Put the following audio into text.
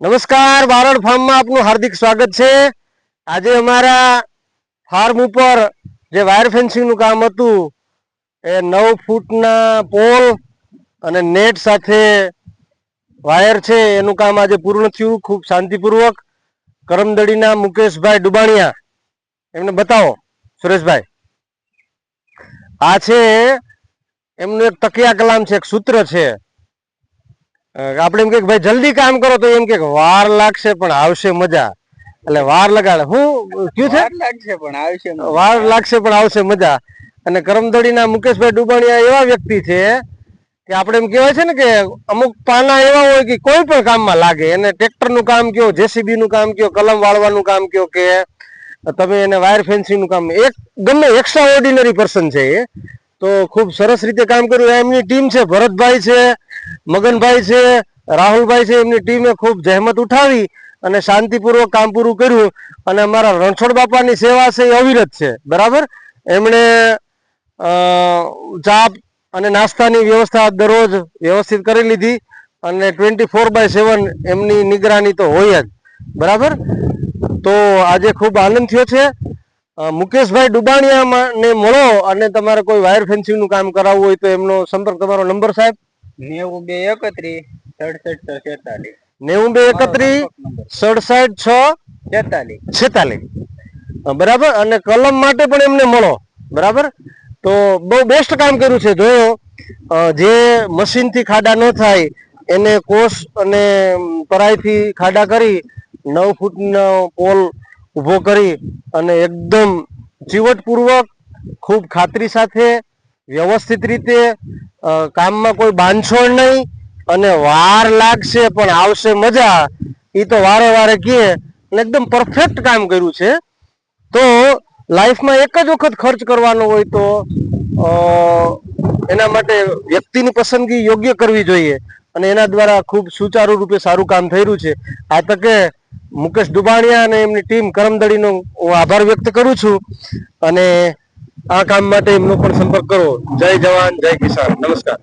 નમસ્કાર બારોડ ફાર્મમાં આપનું હાર્દિક સ્વાગત છે. આજે અમારા ફાર્મ ઉપર જે વાયર ફેન્સિંગનું કામ હતું, એ નવ ફૂટના પોલ અને નેટ સાથે વાયર છે, એનું કામ આજે પૂર્ણ થયું. ખૂબ શાંતિપૂર્વક. કરમદડીના મુકેશભાઈ ડુબાણિયા, એમને બતાવો. સુરેશભાઈ. આ છે, એમનું એક તકિયા કલામ છે, એક સૂત્ર છે. આપણે એમ કે ભાઈ જલ્દી કામ કરો. તો એમ કે વાર લાગશે પણ આવશે મજા. એટલે વાર લગાડે. હું કયું છે? વાર લાગશે પણ આવશે વાર લાગશે પણ આવશે મજા. અને કરમદડીના મુકેશભાઈ ડુબાણિયા એવા વ્યક્તિ છે કે આપણે એમ કહેવાય છે ને કે અમુક પાના એવા હોય કે કોઈ પણ કામમાં લાગે. એને ટ્રેક્ટરનું કામ કયો જેસીબી નું કામ કયો કલમ વાળવાનું કામ કયો કે તમે એને વાયર ફેન્સિંગનું કામ. એક ગમે એક્સ્ટ્રા ઓર્ડિનરી પર્સન છે એ તો ખૂબ સરસ રીતે કામ કર્યું. એમની ટીમ છે, ભરતભાઈ છે, મગનભાઈ છે, રાહુલભાઈ છે, એમની ટીમે ખૂબ જહેમત ઉઠાવી અને શાંતિપૂર્વક કામ પૂરું કર્યું. અને અમારા રણછોડ બાપાની સેવા છે એ અવિરત છે. બરાબર? એમણે ચા અને નાસ્તાની વ્યવસ્થા દરરોજ વ્યવસ્થિત કરી લીધી અને ટ્વેન્ટી ફોર બાય સેવન એમની નિગરાની તો હોય જ. બરાબર? તો આજે ખૂબ આનંદ થયો છે. મુકેશભાઈ ડુબાણિયા ને મળો અને તમારે કોઈ વાયર ફેન્સિંગનું કામ કરાવવું હોય તો એમનો સંપર્ક તમારો નંબર સાહેબ? નેવું બે એકત્રીસ સડસઠ છ છેતાલીસ. નેવું બે એકત્રીસ સડસઠ છ છેતાલીસ. છેતાલીસ બરાબર? અને કલમ માટે પણ એમને મળો. બરાબર? તો બહુ બેસ્ટ કામ કર્યું છે. જોયો જે મશીનથી ખાડા ન થાય એને કોષ અને પરાઈથી ખાડા કરી નવ ફૂટનો પોલ ઊભો કરી અને એકદમ ચીવટપૂર્વક ખૂબ ખાતરી સાથે વ્યવસ્થિત રીતે કામમાં કોઈ બાંધછોડ નહીં અને વાર લાગશે પણ આવશે મજા એ તો વારે વારે કહે અને એકદમ પરફેક્ટ કામ કર્યું છે. તો લાઈફમાં એક જ વખત ખર્ચ કરવાનો હોય તો એના માટે વ્યક્તિની પસંદગી યોગ્ય કરવી જોઈએ અને એના દ્વારા ખૂબ સુચારુ રૂપે સારું કામ રહ્યું છે. આ તકે મુકેશ ડુબાણિયા અને એમની ટીમ કરમદડીનો હું આભાર વ્યક્ત કરું છું અને આ કામ માટે એમનો પણ સંપર્ક કરો. જય જવાન, જય કિસાન. નમસ્કાર.